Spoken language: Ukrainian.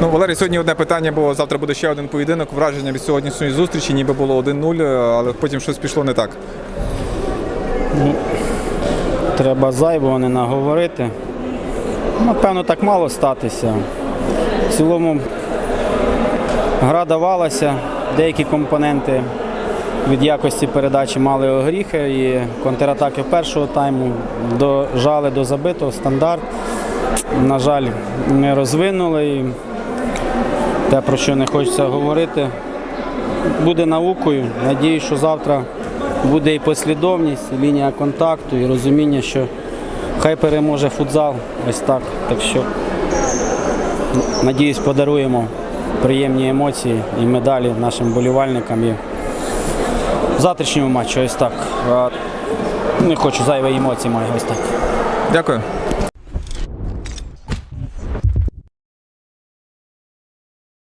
Ну, Валерій, сьогодні одне питання було. Завтра буде ще один поєдинок. Враження від сьогоднішньої зустрічі, ніби було 1-0, але потім щось пішло не так. Треба зайвого не наговорити. Напевно, так мало статися. В цілому гра давалася, деякі компоненти від якості передачі мали огріхи і контратаки першого тайму дожали до забитого стандарт. На жаль, не розвинули. Те, про що не хочеться говорити, буде наукою. Надію, що завтра буде і послідовність, і лінія контакту, і розуміння, що хай переможе футзал. Ось так. Так що надіюсь, подаруємо приємні емоції і медалі нашим болівальникам. І в завтрашньому матчі ось так. Не хочу зайвої емоції маю ось так. Дякую.